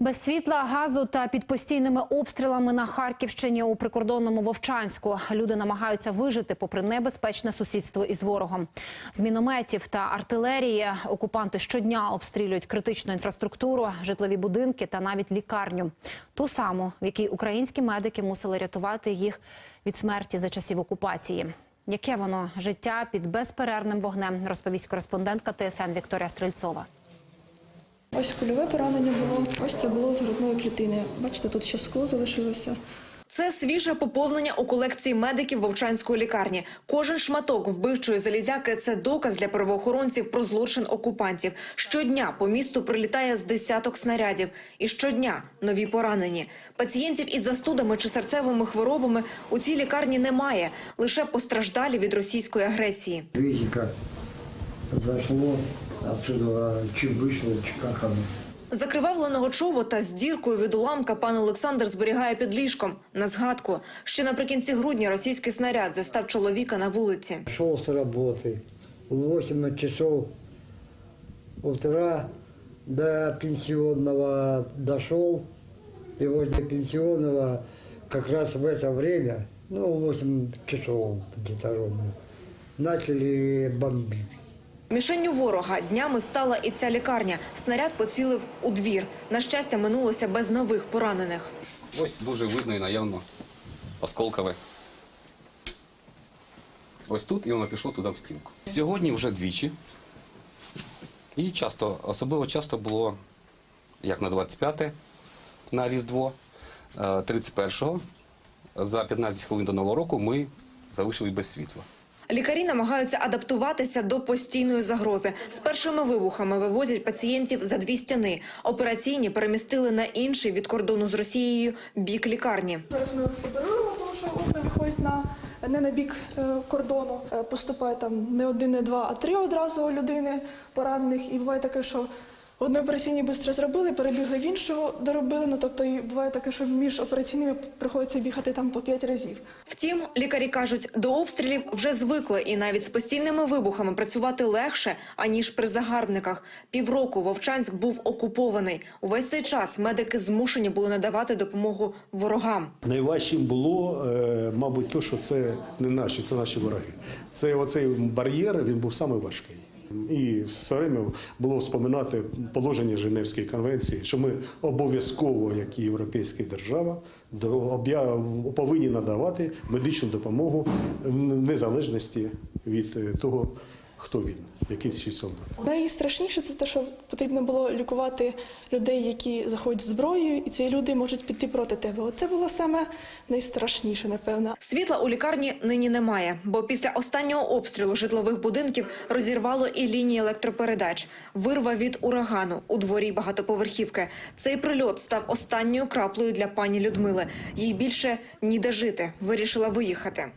Без світла, газу та під постійними обстрілами на Харківщині у прикордонному Вовчанську люди намагаються вижити попри небезпечне сусідство із ворогом. З мінометів та артилерії окупанти щодня обстрілюють критичну інфраструктуру, житлові будинки та навіть лікарню. Ту саму, в якій українські медики мусили рятувати їх від смерті за часів окупації. Яке воно життя під безперервним вогнем, розповість кореспондентка ТСН Вікторія Стрельцова. Ось кульове поранення було, ось це було з грудної клітини. Бачите, тут ще скло залишилося. Це свіже поповнення у колекції медиків Вовчанської лікарні. Кожен шматок вбивчої залізяки це доказ для правоохоронців про злочин окупантів. Щодня по місту прилітає з десяток снарядів, і щодня нові поранені. Пацієнтів із застудами чи серцевими хворобами у цій лікарні немає, лише постраждалі від російської агресії. Видите, как зашло отсюда, чи вышло, чи как оно. Закривавленого чобота з діркою від уламка пан Олександр зберігає під ліжком. На згадку, ще наприкінці грудня російський снаряд застав чоловіка на вулиці. Шел с работы, в 8 часов утра до пенсионного дошел, и возле пенсионного как раз в это время, ну, 8 часов где-то ровно, начали бомбить. Мішенню ворога днями стала і ця лікарня. Снаряд поцілив у двір. На щастя, минулося без нових поранених. Ось дуже видно і наявно осколкове. Ось тут і воно пішло туди в стінку. Сьогодні вже двічі. І часто, особливо часто було як на 25 на Різдво, е, 31-го. За 15 хвилин до Нового року ми залишились без світла. Лікарі намагаються адаптуватися до постійної загрози. З першими вибухами вивозять пацієнтів за дві стіни. Операційні перемістили на інший від кордону з Росією бік лікарні. Зараз ми оперуємо, тому що окна виходять на не на бік е, кордону. Е, Поступає там не один, не два, а три одразу людини поранених. І буває таке, що одне операційні швидко зробили, перебігли в іншу, доробили. Ну тобто і буває таке, що між операційними приходиться бігати там по п'ять разів. Втім, лікарі кажуть, до обстрілів вже звикли, і навіть з постійними вибухами працювати легше аніж при загарбниках. Півроку Вовчанськ був окупований. Увесь цей час медики змушені були надавати допомогу ворогам. Найважчим було, е, мабуть, то, що це не наші, це наші вороги. Це оцей бар'єр, він був саме важкий. І все время було вспоминати положення Женевської конвенції, що ми обов'язково, як і європейська держава, повинні надавати медичну допомогу в незалежності від е, того, хто він, якийсь чи солдат. Найстрашніше це те, що потрібно було лікувати людей, які заходять з зброєю, і ці люди можуть піти проти тебе. Оце було саме найстрашніше, напевно. Світла у лікарні нині немає, бо після останнього обстрілу житлових будинків розірвало і лінії електропередач. Вирва від урагану у дворі багатоповерхівки. Цей прильот став останньою краплею для пані Людмили. Їй більше ніде жити. Вирішила виїхати.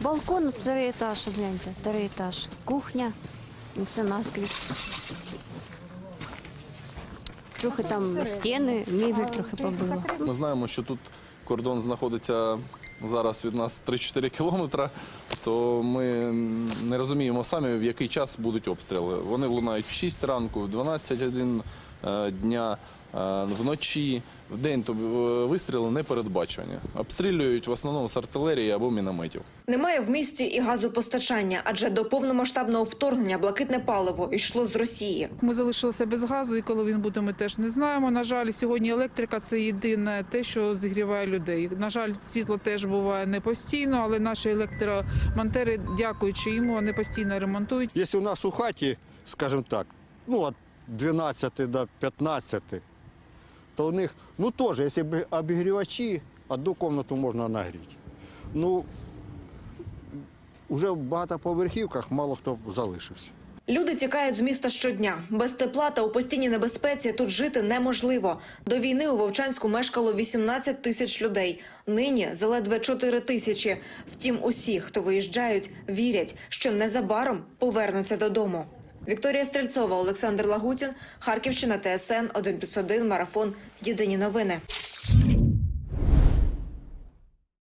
Балкон, второй этаж, гляньте, второй этаж. Кухня, і все наскрізь. Трохи там стіни, мебель трохи побило. Ми знаємо, що тут кордон знаходиться зараз від нас 3-4 кілометри, то ми не розуміємо самі, в який час будуть обстріли. Вони лунають в 6 ранку, в 12 годин е, дня, вночі, в день, то е, вистріли не передбачені. Обстрілюють в основному з артилерії або мінометів. Немає в місті і газопостачання, адже до повномасштабного вторгнення блакитне паливо йшло з Росії. Ми залишилися без газу, і коли він буде, ми теж не знаємо. На жаль, сьогодні електрика це єдине те, що зігріває людей. На жаль, світло теж буває не постійно, але наші електромонтери, дякуючи йому, вони постійно ремонтують. Если у нас у хаті, скажем так, ну от 12 до 15, то у них, ну якщо б обігрівачі, одну кімнату можна нагріти. Ну, вже в багатоповерхівках мало хто залишився. Люди тікають з міста щодня. Без тепла та у постійній небезпеці тут жити неможливо. До війни у Вовчанську мешкало 18 тисяч людей. Нині заледве 4 тисячі. Втім, усі, хто виїжджають, вірять, що незабаром повернуться додому. Вікторія Стрельцова, Олександр Лагутін, Харківщина, ТСН 1+,1, Марафон. Єдині новини.